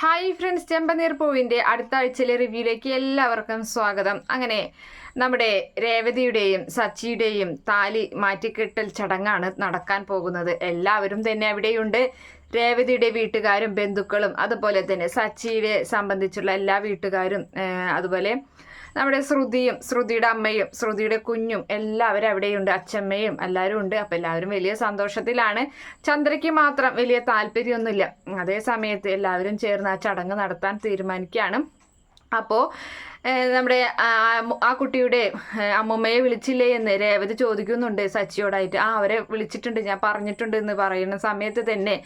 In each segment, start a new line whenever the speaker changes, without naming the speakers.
Hi friends ചെമ്പനീർ പൂവിന്റെ അടുത്ത ആഴ്ചയിലെ റിവ്യൂയിലേക്ക് എല്ലാവർക്കും സ്വാഗതം. അങ്ങനെ നമ്മുടെ രേവതിയുടെയും സച്ചിയുടെയും താലി മാറ്റിക്കെട്ടൽ ചടങ്ങാണ് നടക്കാൻ പോകുന്നത്. എല്ലാവരും തന്നെ അവിടെയുണ്ട്. രേവതിയുടെ വീട്ടുകാരും ബന്ധുക്കളും അതുപോലെ തന്നെ സച്ചിയുടെ സംബന്ധിച്ചുള്ള എല്ലാ വീട്ടുകാരും അതുപോലെ നമ്മുടെ ശ്രുതിയും ശ്രുതിയുടെ അമ്മയും ശ്രുതിയുടെ കുഞ്ഞും എല്ലാവരും അവിടെയുണ്ട്. അച്ഛമ്മയും എല്ലാവരും ഉണ്ട്. അപ്പം എല്ലാവരും വലിയ സന്തോഷത്തിലാണ്. ചന്ദ്രയ്ക്ക് മാത്രം വലിയ താല്പര്യമൊന്നുമില്ല. അതേ സമയത്ത് എല്ലാവരും ചേർന്ന് ആ ചടങ്ങ് നടത്താൻ തീരുമാനിക്കുകയാണ്. അപ്പോൾ നമ്മുടെ ആ കുട്ടിയുടെ അമ്മമ്മയെ അമ്മുമ്മയെ വിളിച്ചില്ലേ എന്ന് രേവതി ചോദിക്കുന്നുണ്ട് സച്ചിയോടായിട്ട്. ആ അവരെ വിളിച്ചിട്ടുണ്ട് ഞാൻ പറഞ്ഞിട്ടുണ്ട് എന്ന് പറയുന്ന സമയത്ത് തന്നെ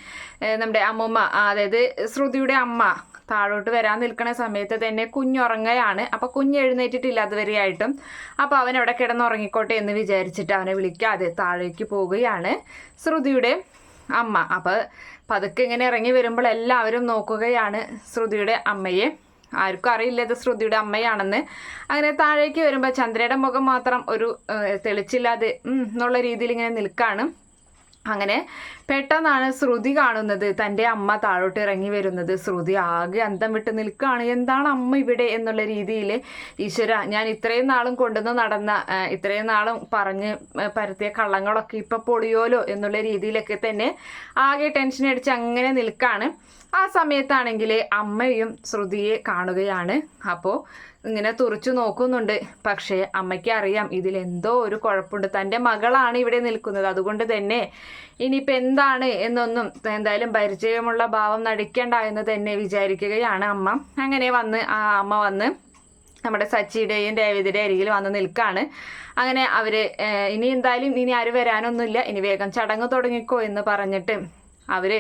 നമ്മുടെ അമ്മമ്മ അതായത് ശ്രുതിയുടെ അമ്മ താഴോട്ട് വരാൻ നിൽക്കുന്ന സമയത്ത് തന്നെ കുഞ്ഞുറങ്ങുകയാണ് അപ്പോൾ കുഞ്ഞ് എഴുന്നേറ്റിട്ടില്ല അതുവരെയായിട്ടും. അപ്പോൾ അവൻ അവിടെ കിടന്നുറങ്ങിക്കോട്ടെ എന്ന് വിചാരിച്ചിട്ട് അവനെ വിളിക്കാതെ താഴേക്ക് പോവുകയാണ് ശ്രുതിയുടെ അമ്മ. അപ്പോൾ പതുക്കെ ഇങ്ങനെ ഇറങ്ങി വരുമ്പോൾ എല്ലാവരും നോക്കുകയാണ് ശ്രുതിയുടെ അമ്മയെ. ആർക്കും അറിയില്ല ഇത് ശ്രുതിയുടെ അമ്മയാണെന്ന്. അങ്ങനെ താഴേക്ക് വരുമ്പോൾ ചന്ദ്രയുടെ മുഖം മാത്രം ഒരു തെളിച്ചില്ലാതെ എന്നുള്ള രീതിയിൽ ഇങ്ങനെ നിൽക്കാണ്. അങ്ങനെ പെട്ടെന്നാണ് ശ്രുതി കാണുന്നത്. തന്റെ അമ്മ താഴോട്ട് ഇറങ്ങി വരുന്നത്. ശ്രുതി ആകെ അന്തം വിട്ട് നിൽക്കുകയാണ്. എന്താണ് അമ്മ ഇവിടെ? എന്നുള്ള രീതിയിൽ ഈശ്വര ഞാൻ ഇത്രയും നാളും കൊണ്ടുവന്ന് നടന്ന ഇത്രയും നാളും പറഞ്ഞ് പരത്തിയ കള്ളങ്ങളൊക്കെ ഇപ്പം പൊളിയോലോ? എന്നുള്ള രീതിയിലൊക്കെ തന്നെ ആകെ ടെൻഷൻ അടിച്ച് അങ്ങനെ നിൽക്കുകയാണ്. ആ സമയത്താണെങ്കിൽ അമ്മയും ശ്രുതിയെ കാണുകയാണ്. അപ്പോൾ ഇങ്ങനെ തുറച്ചു നോക്കുന്നുണ്ട്. പക്ഷേ അമ്മയ്ക്ക് അറിയാം ഇതിലെന്തോ ഒരു കുഴപ്പമുണ്ട്. തന്റെ മകളാണ് ഇവിടെ നിൽക്കുന്നത്. അതുകൊണ്ട് തന്നെ ഇനിയിപ്പോൾ എന്താണ് എന്നൊന്നും എന്തായാലും പരിചയമുള്ള ഭാവം നടിക്കേണ്ട എന്ന് തന്നെ വിചാരിക്കുകയാണ് അമ്മ. അങ്ങനെ വന്ന് ആ അമ്മ വന്ന് നമ്മുടെ സച്ചിയുടെയും രേവതിയുടെ അരികിൽ വന്ന് നിൽക്കാണ്. അങ്ങനെ അവർ ഇനി എന്തായാലും ഇനി ആരും വരാനൊന്നുമില്ല. ഇനി വേഗം ചടങ്ങ് തുടങ്ങിക്കോ എന്ന് പറഞ്ഞിട്ട് അവർ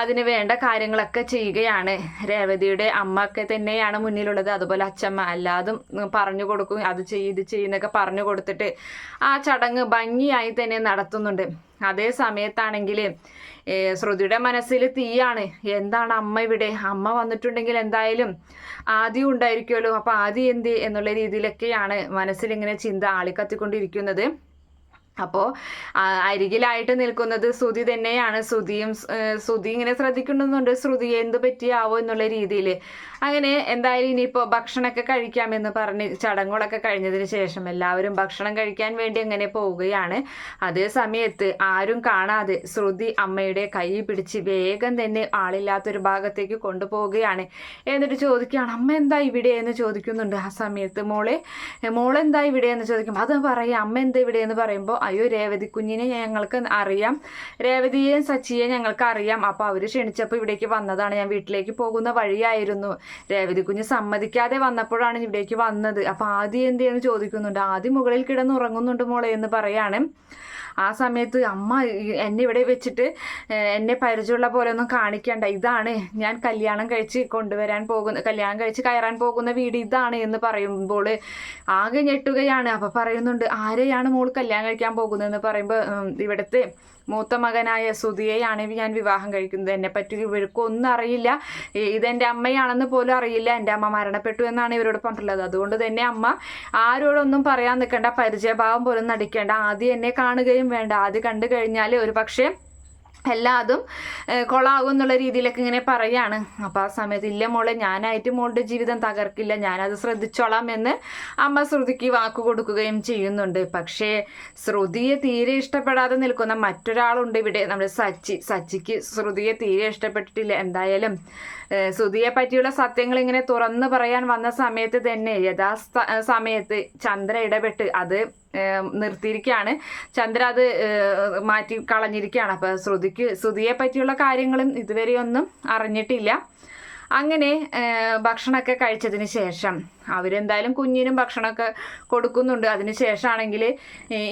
അതിന് വേണ്ട കാര്യങ്ങളൊക്കെ ചെയ്യുകയാണ്. രേവതിയുടെ അമ്മ ഒക്കെ തന്നെയാണ് മുന്നിലുള്ളത്. അതുപോലെ അച്ഛമ്മ അല്ലാതും പറഞ്ഞു കൊടുക്കും. അത് ചെയ്ത് ഇത് ചെയ്യുന്നൊക്കെ പറഞ്ഞു കൊടുത്തിട്ട് ആ ചടങ്ങ് ഭംഗിയായി തന്നെ നടത്തുന്നുണ്ട്. അതേ സമയത്താണെങ്കിൽ ശ്രുതിയുടെ മനസ്സിൽ തീയാണ്. എന്താണ് അമ്മ ഇവിടെ? അമ്മ വന്നിട്ടുണ്ടെങ്കിൽ എന്തായാലും ആദ്യം ഉണ്ടായിരിക്കുമല്ലോ. അപ്പോൾ ആദ്യം എന്ത് എന്നുള്ള രീതിയിലൊക്കെയാണ് മനസ്സിലിങ്ങനെ ചിന്ത ആളിക്കത്തിക്കൊണ്ടിരിക്കുന്നത്. അപ്പോൾ അരികിലായിട്ട് നിൽക്കുന്നത് ശ്രുതി തന്നെയാണ്. ശ്രുതിയും ശ്രുതി ഇങ്ങനെ ശ്രദ്ധിക്കുന്നുണ്ട്. ശ്രുതി എന്ത് പറ്റിയാവോ എന്നുള്ള രീതിയിൽ അങ്ങനെ എന്തായാലും ഇനിയിപ്പോൾ ഭക്ഷണമൊക്കെ കഴിക്കാമെന്ന് പറഞ്ഞ് ചടങ്ങുകളൊക്കെ കഴിഞ്ഞതിന് ശേഷം എല്ലാവരും ഭക്ഷണം കഴിക്കാൻ വേണ്ടി അങ്ങനെ പോവുകയാണ്. അതേ സമയത്ത് ആരും കാണാതെ ശ്രുതി അമ്മയുടെ കൈ പിടിച്ച് വേഗം തന്നെ ആളില്ലാത്തൊരു ഭാഗത്തേക്ക് കൊണ്ടുപോവുകയാണ്. എന്നിട്ട് ചോദിക്കുകയാണ് അമ്മ എന്താ ഇവിടെ? എന്ന് ചോദിക്കുന്നുണ്ട് ആ സമയത്ത് മോളെ. മോളെന്താ ഇവിടെ? എന്ന് ചോദിക്കുമ്പോൾ അത് പറയും. അമ്മ എന്താ ഇവിടെ? എന്ന് പറയുമ്പോൾ അയ്യോ രേവതി കുഞ്ഞിനെ ഞങ്ങൾക്ക് അറിയാം. രേവതിയെയും സച്ചിയെയും ഞങ്ങൾക്ക് അറിയാം. അപ്പോൾ അവർ ക്ഷണിച്ചപ്പോൾ ഇവിടേക്ക് വന്നതാണ്. ഞാൻ വീട്ടിലേക്ക് പോകുന്ന വഴിയായിരുന്നു. രേവതി കുഞ്ഞ് സമ്മതിക്കാതെ വന്നപ്പോഴാണ് ഇവിടേക്ക് വന്നത്. അപ്പോൾ ആദ്യം എന്ത് ചെയ്യുന്നു ചോദിക്കുന്നുണ്ട്. ആദ്യം മുകളിൽ കിടന്ന് ഉറങ്ങുന്നുണ്ട് മോളെ എന്ന് പറയാണ്. ആ സമയത്ത് അമ്മ എന്നെ ഇവിടെ വെച്ചിട്ട് എന്നെ പരിചയമുള്ള പോലെ ഒന്നും കാണിക്കണ്ട. ഇതാണ് ഞാൻ കല്യാണം കഴിച്ച് കൊണ്ടുവരാൻ പോകുന്ന കല്യാണം കഴിച്ച് കയറാൻ പോകുന്ന വീട് ഇതാണ് എന്ന് പറയുമ്പോൾ ആകെ ഞെട്ടുകയാണ്. അപ്പം പറയുന്നുണ്ട് ആരെയാണ് മോൾ കല്യാണം കഴിക്കാൻ പോകുന്നതെന്ന് പറയുമ്പോൾ ഇവിടുത്തെ മൂത്ത മകനായ സുധിയെയാണ് ഞാൻ വിവാഹം കഴിക്കുന്നത്. എന്നെ പറ്റി ഇവർക്കൊന്നും അറിയില്ല. ഇതെന്റെ അമ്മയാണെന്ന് പോലും അറിയില്ല. എന്റെ അമ്മ മരണപ്പെട്ടു എന്നാണ് ഇവരോട് പറഞ്ഞിട്ടുള്ളത്. അതുകൊണ്ട് തന്നെ അമ്മ ആരോടൊന്നും പറയാൻ നിൽക്കേണ്ട. പരിചയഭാവം പോലും നടിക്കേണ്ട. ആദ്യം എന്നെ കാണുകയും വേണ്ട. ആദ്യം കണ്ടു കഴിഞ്ഞാൽ ഒരു പക്ഷേ എല്ലാതും കൊളാകും എന്നുള്ള രീതിയിലൊക്കെ ഇങ്ങനെ പറയാണ്. അപ്പോൾ ആ സമയത്ത് ഇല്ല മോളെ ഞാനായിട്ട് മോളുടെ ജീവിതം തകർക്കില്ല. ഞാനത് ശ്രദ്ധിച്ചോളാം എന്ന് അമ്മ ശ്രുതിക്ക് വാക്ക് കൊടുക്കുകയും ചെയ്യുന്നുണ്ട്. പക്ഷേ ശ്രുതിയെ തീരെ ഇഷ്ടപ്പെടാതെ നിൽക്കുന്ന മറ്റൊരാളുണ്ട് ഇവിടെ. നമ്മുടെ സച്ചി. സച്ചിക്ക് ശ്രുതിയെ തീരെ ഇഷ്ടപ്പെട്ടിട്ടില്ല. എന്തായാലും ശ്രുതിയെ പറ്റിയുള്ള സത്യങ്ങൾ ഇങ്ങനെ തുറന്നു പറയാൻ വന്ന സമയത്ത് തന്നെ യഥാസ്ഥ സമയത്ത് ചന്ദ്ര ഇടപെട്ട് അത് നിർത്തിയിരിക്കുകയാണ്. ചന്ദ്ര അത് മാറ്റി കളഞ്ഞിരിക്കുകയാണ്. അപ്പോൾ ശ്രുതിക്ക് ശ്രുതിയെ പറ്റിയുള്ള കാര്യങ്ങളും ഇതുവരെയൊന്നും അറിഞ്ഞിട്ടില്ല. അങ്ങനെ ഭക്ഷണമൊക്കെ കഴിച്ചതിന് ശേഷം അവരെന്തായാലും കുഞ്ഞിനും ഭക്ഷണമൊക്കെ കൊടുക്കുന്നുണ്ട്. അതിന് ശേഷമാണെങ്കിൽ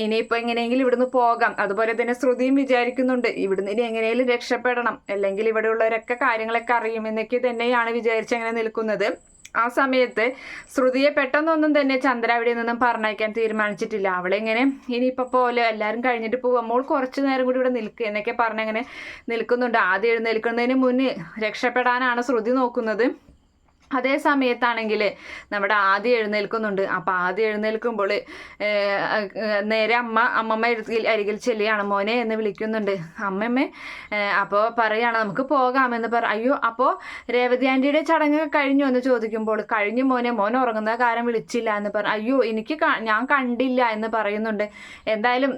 ഇനിയിപ്പോൾ എങ്ങനെയെങ്കിലും ഇവിടുന്ന് പോകാം. അതുപോലെ തന്നെ ശ്രുതിയും വിചാരിക്കുന്നുണ്ട് ഇവിടുന്ന് ഇനി എങ്ങനെയെങ്കിലും രക്ഷപ്പെടണം. അല്ലെങ്കിൽ ഇവിടെയുള്ളവരൊക്കെ കാര്യങ്ങളൊക്കെ അറിയുമെന്നൊക്കെ തന്നെയാണ് വിചാരിച്ച് അങ്ങനെ നിൽക്കുന്നത്. ആ സമയത്ത് ശ്രുതിയെ പെട്ടെന്നൊന്നും തന്നെ ചന്ദ്ര അവിടെ നിന്നും പറഞ്ഞയക്കാൻ തീരുമാനിച്ചിട്ടില്ല. അവളെങ്ങനെ ഇനിയിപ്പോൾ പോലെ എല്ലാവരും കഴിഞ്ഞിട്ട് പോവാം. മോൾ കുറച്ച് നേരം കൂടി ഇവിടെ നിൽക്കുക എന്നൊക്കെ പറഞ്ഞങ്ങനെ നിൽക്കുന്നുണ്ട്. ആദ്യം എഴുന്നേൽക്കുന്നതിന് മുന്നേ രക്ഷപ്പെടാനാണ് ശ്രുതി നോക്കുന്നത്. അതേ സമയത്താണെങ്കിൽ നമ്മുടെ ആദ്യം എഴുന്നേൽക്കുന്നുണ്ട്. അപ്പോൾ ആദ്യം എഴുന്നേൽക്കുമ്പോൾ നേരെ അമ്മ അമ്മമ്മ എഴുത്തിൽ അരികിൽ ചെല്ലുകയാണ്. മോനെ എന്ന് വിളിക്കുന്നുണ്ട്. അമ്മമ്മ അപ്പോൾ പറയുകയാണ് നമുക്ക് പോകാമെന്ന് പറ. അയ്യോ അപ്പോൾ രേവതി ആന്റിയുടെ ചടങ്ങ് കഴിഞ്ഞു എന്ന് ചോദിക്കുമ്പോൾ കഴിഞ്ഞു മോനെ മോൻ ഉറങ്ങുന്ന കാര്യം വിളിച്ചില്ല എന്ന് പറ. അയ്യോ എനിക്ക് ഞാൻ കണ്ടില്ല എന്ന് പറയുന്നുണ്ട്. എന്തായാലും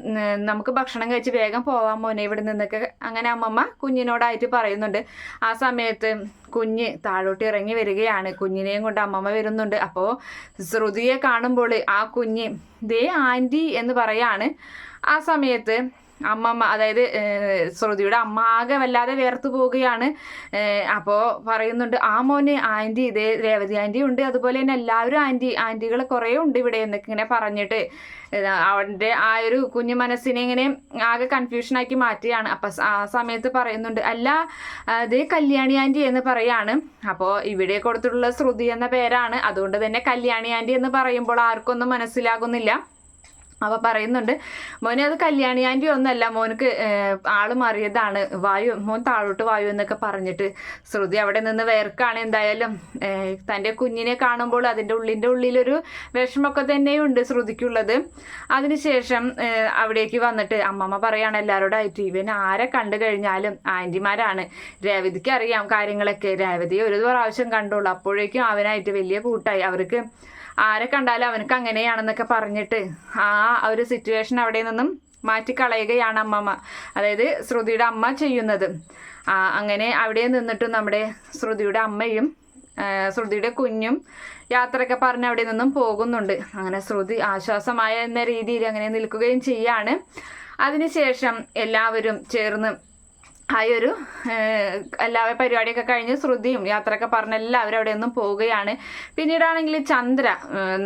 നമുക്ക് ഭക്ഷണം കഴിച്ച് വേഗം പോവാം മോനെ ഇവിടെ നിന്നൊക്കെ അങ്ങനെ അമ്മമ്മ കുഞ്ഞിനോടായിട്ട് പറയുന്നുണ്ട്. ആ സമയത്ത് കുഞ്ഞ് താഴോട്ട് ഇറങ്ങി വരികയാണ്. കുഞ്ഞിനെയും കൊണ്ട് അമ്മമ്മ വരുന്നുണ്ട്. അപ്പോൾ ശ്രുതിയെ കാണുമ്പോൾ ആ കുഞ്ഞ് ദേ ആന്റി എന്ന് പറയാണ്. ആ സമയത്ത് അമ്മമ്മ അതായത് ശ്രുതിയുടെ അമ്മ ആകെ വല്ലാതെ വേർത്ത് പോവുകയാണ്. അപ്പോൾ പറയുന്നുണ്ട് ആ മോന് ആന്റി ഇതേ രേവതി ആന്റി ഉണ്ട്. അതുപോലെ തന്നെ എല്ലാവരും ആന്റി ആന്റികൾ കുറേ ഉണ്ട് ഇവിടെ എന്നൊക്കെ ഇങ്ങനെ പറഞ്ഞിട്ട് അവന്റെ ആ ഒരു കുഞ്ഞു മനസ്സിനെ ഇങ്ങനെ ആകെ കൺഫ്യൂഷനാക്കി മാറ്റുകയാണ്. അപ്പം ആ സമയത്ത് പറയുന്നുണ്ട് അല്ല അതേ കല്യാണി ആന്റി എന്ന് പറയാണ്. അപ്പോൾ ഇവിടെ കൊടുത്തിട്ടുള്ള ശ്രുതി എന്ന പേരാണ്. അതുകൊണ്ട് തന്നെ കല്യാണി ആന്റി എന്ന് പറയുമ്പോൾ ആർക്കൊന്നും മനസ്സിലാകുന്നില്ല. അവ പറയുന്നുണ്ട് മോനെ അത് കല്യാണി ആന്റി ഒന്നല്ല മോനക്ക് ആൾ മാറിയതാണ് വായു മോൻ താഴോട്ട് വായു എന്നൊക്കെ പറഞ്ഞിട്ട് ശ്രുതി അവിടെ നിന്ന് വേർക്കാണ് എന്തായാലും. തന്റെ കുഞ്ഞിനെ കാണുമ്പോൾ അതിന്റെ ഉള്ളിന്റെ ഉള്ളിലൊരു വിഷമൊക്കെ തന്നെയുണ്ട് ശ്രുതിക്കുള്ളത്. അതിനുശേഷം അവിടേക്ക് വന്നിട്ട് അമ്മമ്മ പറയാണ് എല്ലാവരോടായിട്ട് ഇവൻ ആരെ കണ്ടു കഴിഞ്ഞാലും ആന്റിമാരാണ് രേവതിക്ക് അറിയാം കാര്യങ്ങളൊക്കെ. രേവതി ഒരു പ്രാവശ്യം കണ്ടോളൂ അപ്പോഴേക്കും അവനായിട്ട് വലിയ കൂട്ടായി. അവർക്ക് ആരെ കണ്ടാലും അവനക്ക് അങ്ങനെയാണെന്നൊക്കെ പറഞ്ഞിട്ട് ആ ഒരു സിറ്റുവേഷൻ അവിടെ നിന്നും മാറ്റിക്കളയുകയാണ് അമ്മമ്മ. അതായത് ശ്രുതിയുടെ അമ്മ ചെയ്യുന്നത്. അങ്ങനെ അവിടെ നിന്നിട്ട് നമ്മുടെ ശ്രുതിയുടെ അമ്മയും ശ്രുതിയുടെ കുഞ്ഞും യാത്രയൊക്കെ പറഞ്ഞ് അവിടെ നിന്നും പോകുന്നുണ്ട്. അങ്ങനെ ശ്രുതി ആശ്വാസമായ എന്ന രീതിയിൽ അങ്ങനെ നിൽക്കുകയും ചെയ്യാണ്. അതിനുശേഷം എല്ലാവരും ചേർന്ന് ആ ഒരു എല്ലാ പരിപാടിയൊക്കെ കഴിഞ്ഞ് ശ്രുതിയും യാത്രയൊക്കെ പറഞ്ഞ എല്ലാവരും അവിടെ നിന്നും പോവുകയാണ്. പിന്നീടാണെങ്കിൽ ചന്ദ്ര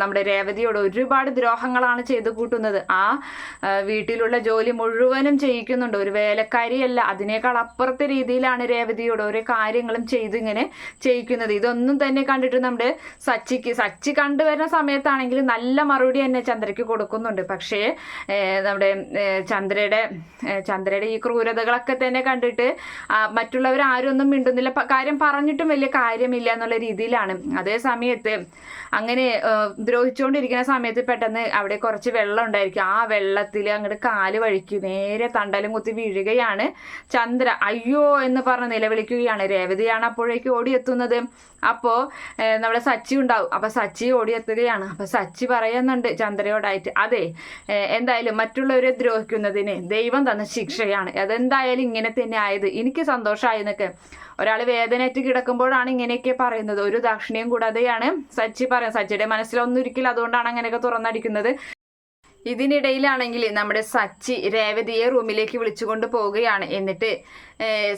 നമ്മുടെ രേവതിയോട് ഒരുപാട് ദ്രോഹങ്ങളാണ് ചെയ്തു കൂട്ടുന്നത്. ആ വീട്ടിലുള്ള ജോലി മുഴുവനും ചെയ്യിക്കുന്നുണ്ട്. ഒരു വേലക്കാരിയല്ല. അതിനേക്കാൾ അപ്പുറത്തെ രീതിയിലാണ് രേവതിയോട് ഓരോ കാര്യങ്ങളും ചെയ്തിങ്ങനെ ചെയ്യിക്കുന്നത്. ഇതൊന്നും തന്നെ കണ്ടിട്ട് നമ്മുടെ സച്ചിക്ക് സച്ചി കണ്ടുവരുന്ന സമയത്താണെങ്കിൽ നല്ല മറുപടി തന്നെ ചന്ദ്രയ്ക്ക് കൊടുക്കുന്നുണ്ട്. പക്ഷേ നമ്മുടെ ചന്ദ്രയുടെ ചന്ദ്രയുടെ ഈ ക്രൂരതകളൊക്കെ തന്നെ കണ്ടിട്ട് കണ്ടിട്ട് മറ്റുള്ളവർ ആരും ഒന്നും മിണ്ടുന്നില്ല. കാര്യം പറഞ്ഞിട്ടും വലിയ കാര്യമില്ല എന്നുള്ള രീതിയിലാണ്. അതേ സമയത്ത് അങ്ങനെ ദ്രോഹിച്ചുകൊണ്ടിരിക്കുന്ന സമയത്ത് പെട്ടെന്ന് അവിടെ കുറച്ച് വെള്ളം ഉണ്ടായിരിക്കും. ആ വെള്ളത്തിൽ അങ്ങോട്ട് കാൽ വഴിക്കും നേരെ തണ്ടലും കുത്തി വീഴുകയാണ് ചന്ദ്ര. അയ്യോ എന്ന് പറഞ്ഞ് നിലവിളിക്കുകയാണ്. രേവതിയാണ് അപ്പോഴേക്ക് ഓടിയെത്തുന്നത്. അപ്പോൾ നമ്മുടെ സച്ചി ഉണ്ടാവും. അപ്പോൾ സച്ചി ഓടിയെത്തുകയാണ്. അപ്പോൾ സച്ചി പറയുന്നുണ്ട് ചന്ദ്രയോടായിട്ട് അതെ എന്തായാലും മറ്റുള്ളവരെ ദ്രോഹിക്കുന്നതിന് ദൈവം തന്ന ശിക്ഷയാണ്. അതെന്തായാലും ഇങ്ങനെ തന്നെ ആയത് എനിക്ക് സന്തോഷമായി എന്നൊക്കെ. ഒരാൾ വേദനയറ്റ് കിടക്കുമ്പോഴാണ് ഇങ്ങനെയൊക്കെ പറയുന്നത്. ഒരു ദാക്ഷിണ്യം കൂടാതെയാണ് സച്ചി പറയുന്നത്. സച്ചിയുടെ മനസ്സിലൊന്നും ഒരിക്കലും അതുകൊണ്ടാണ് അങ്ങനെയൊക്കെ തുറന്നടിക്കുന്നത്. ഇതിനിടയിലാണെങ്കിൽ നമ്മുടെ സച്ചി രേവതിയെ റൂമിലേക്ക് വിളിച്ചുകൊണ്ട് പോവുകയാണ്. എന്നിട്ട്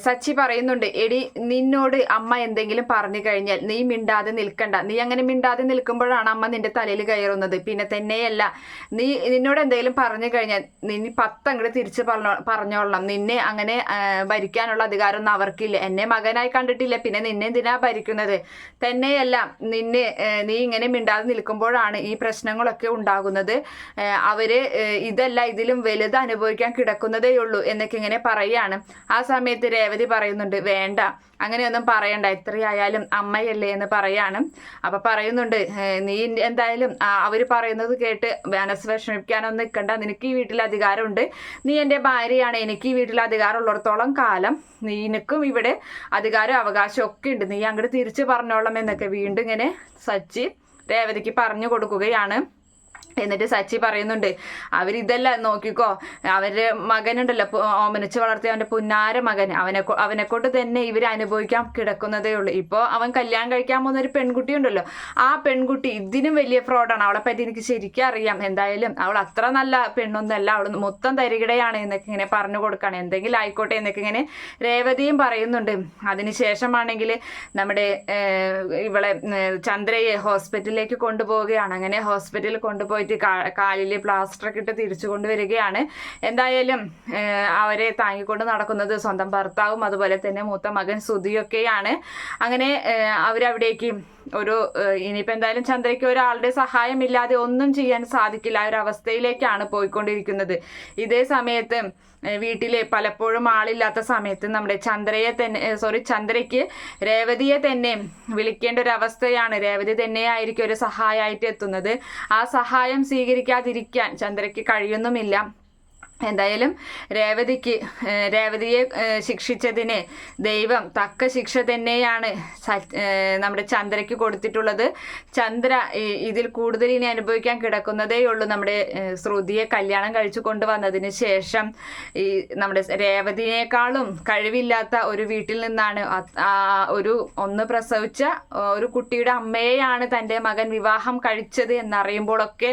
സച്ചി പറയുന്നുണ്ട് എടി നിന്നോട് അമ്മ എന്തെങ്കിലും പറഞ്ഞു കഴിഞ്ഞാൽ നീ മിണ്ടാതെ നിൽക്കണ്ട. നീ അങ്ങനെ മിണ്ടാതെ നിൽക്കുമ്പോഴാണ് അമ്മ നിന്റെ തലയിൽ കയറുന്നത്. പിന്നെ തന്നെയല്ല നീ നിന്നോട് എന്തെങ്കിലും പറഞ്ഞു കഴിഞ്ഞാൽ നീ പത്തങ്ങട് തിരിച്ച് പറഞ്ഞോ പറഞ്ഞോളണം. നിന്നെ അങ്ങനെ ഭരിക്കാനുള്ള അധികാരമൊന്നും അവർക്കില്ല. എന്നെ മകനായി കണ്ടിട്ടില്ല പിന്നെ നിന്നെ എന്തിനാ ഭരിക്കുന്നത്? തന്നെയല്ല നിന്നെ നീ ഇങ്ങനെ മിണ്ടാതെ നിൽക്കുമ്പോഴാണ് ഈ പ്രശ്നങ്ങളൊക്കെ ഉണ്ടാകുന്നത്. അവർ ഇതല്ല ഇതിലും വലുത് അനുഭവിക്കാൻ കിടക്കുന്നതേ ഉള്ളൂ എന്നൊക്കെ ഇങ്ങനെ പറയാണ്. ആ സമയത്ത് സമയത്ത് രേവതി പറയുന്നുണ്ട് വേണ്ട അങ്ങനെയൊന്നും പറയണ്ട എത്രയായാലും അമ്മയല്ലേ എന്ന് പറയാണ്. അപ്പൊ പറയുന്നുണ്ട് നീ എന്തായാലും അവർ പറയുന്നത് കേട്ട് മനസ്സ് വിഷമിക്കാനൊന്നും നിൽക്കണ്ട നിനക്ക് ഈ വീട്ടിൽ അധികാരമുണ്ട്. നീ എന്റെ ഭാര്യയാണ് എനിക്ക് ഈ വീട്ടിൽ അധികാരമുള്ളിടത്തോളം കാലം നിനക്കും ഇവിടെ അധികാരം അവകാശം ഒക്കെ ഉണ്ട്. നീ അങ്ങോട്ട് തിരിച്ചു പറഞ്ഞോളാം എന്നൊക്കെ വീണ്ടും ഇങ്ങനെ സച്ചി രേവതിക്ക് പറഞ്ഞു കൊടുക്കുകയാണ്. എന്നിട്ട് സച്ചി പറയുന്നുണ്ട് അവരിതല്ല നോക്കിക്കോ അവരുടെ മകനുണ്ടല്ലോ ഓമനിച്ച് വളർത്തിയ അവന്റെ പുന്നാര മകൻ. അവനെ അവനെ കൊണ്ട് തന്നെ ഇവർ അനുഭവിക്കാൻ കിടക്കുന്നതേ ഉള്ളൂ. ഇപ്പോൾ അവൻ കല്യാണം കഴിക്കാൻ പോകുന്ന ഒരു പെൺകുട്ടി ഉണ്ടല്ലോ. ആ പെൺകുട്ടി ഇതിനും വലിയ ഫ്രോഡാണ്. അവളെ പറ്റി എനിക്ക് ശരിക്കും അറിയാം. എന്തായാലും അവൾ അത്ര നല്ല പെണ്ണൊന്നല്ല അവൾ മൊത്തം തരികിടയാണ് എന്നൊക്കെ ഇങ്ങനെ പറഞ്ഞു കൊടുക്കുകയാണ് എന്തെങ്കിലും ആയിക്കോട്ടെ എന്നൊക്കെ ഇങ്ങനെ രേവതിയും പറയുന്നുണ്ട്. അതിനുശേഷമാണെങ്കിൽ നമ്മുടെ ഇവളെ ചന്ദ്രയെ ഹോസ്പിറ്റലിലേക്ക് കൊണ്ടുപോവുകയാണ്. അങ്ങനെ ഹോസ്പിറ്റലിൽ കൊണ്ടുപോയിട്ട് കാലിൽ പ്ലാസ്റ്ററൊക്കെ ഇട്ട് തിരിച്ചു കൊണ്ടുവരികയാണ്. എന്തായാലും അവരെ താങ്ങിക്കൊണ്ട് നടക്കുന്നത് സ്വന്തം ഭർത്താവും അതുപോലെ തന്നെ മൂത്ത മകൻ സുധിയൊക്കെയാണ്. അങ്ങനെ അവരവിടേക്ക് ഒരു ഇനിയിപ്പോൾ എന്തായാലും ചന്ദ്രയ്ക്ക് ഒരാളുടെ സഹായമില്ലാതെ ഒന്നും ചെയ്യാൻ സാധിക്കില്ല. ആ ഒരു അവസ്ഥയിലേക്കാണ് പോയിക്കൊണ്ടിരിക്കുന്നത്. ഇതേ സമയത്ത് വീട്ടിൽ പലപ്പോഴും ആളില്ലാത്ത സമയത്ത് നമ്മുടെ ചന്ദ്രയെ തന്നെ സോറി ചന്ദ്രയ്ക്ക് രേവതിയെ തന്നെ വിളിക്കേണ്ട ഒരു അവസ്ഥയാണ്. രേവതി തന്നെയായിരിക്കും ഒരു സഹായമായിട്ട് എത്തുന്നത്. ആ സഹായം സ്വീകരിക്കാതിരിക്കാൻ ചന്ദ്രയ്ക്ക് കഴിയുന്നുമില്ല. എന്തായാലും രേവതിക്ക് രേവതിയെ ശിക്ഷിച്ചതിന് ദൈവം തക്ക ശിക്ഷ തന്നെയാണ് നമ്മുടെ ചന്ദ്രയ്ക്ക് കൊടുത്തിട്ടുള്ളത്. ചന്ദ്ര ഇതിൽ കൂടുതൽ ഇനി അനുഭവിക്കാൻ കിടക്കുന്നതേ ഉള്ളൂ. നമ്മുടെ ശ്രുതിയെ കല്യാണം കഴിച്ചു കൊണ്ടുവന്നതിന് ശേഷം ഈ നമ്മുടെ രേവതിനേക്കാളും കഴിവില്ലാത്ത ഒരു വീട്ടിൽ നിന്നാണ് ഒരു ഒന്ന് പ്രസവിച്ച ഒരു കുട്ടിയുടെ അമ്മയെയാണ് തന്റെ മകൻ വിവാഹം കഴിച്ചത് എന്നറിയുമ്പോഴൊക്കെ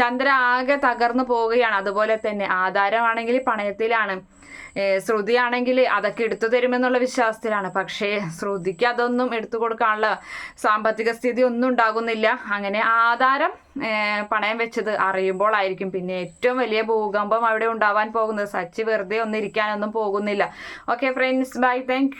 ചന്ദ്ര ആകെ തകർന്നു പോവുകയാണ്. അതുപോലെ തന്നെ ആധാരമാണെങ്കിൽ പണയത്തിലാണ്. ശ്രുതിയാണെങ്കിൽ അതൊക്കെ എടുത്തു തരുമെന്നുള്ള വിശ്വാസത്തിലാണ്. പക്ഷേ ശ്രുതിക്ക് അതൊന്നും എടുത്തു കൊടുക്കാനുള്ള സാമ്പത്തിക സ്ഥിതി ഒന്നും ഉണ്ടാകുന്നില്ല. അങ്ങനെ ആധാരം പണയം വെച്ചത് അറിയുമ്പോഴായിരിക്കും പിന്നെ ഏറ്റവും വലിയ ഭൂകമ്പം അവിടെ ഉണ്ടാവാൻ പോകുന്നത്. സച്ചി വെറുതെ ഒന്നും ഇരിക്കാനൊന്നും പോകുന്നില്ല. Okay friends bye. താങ്ക്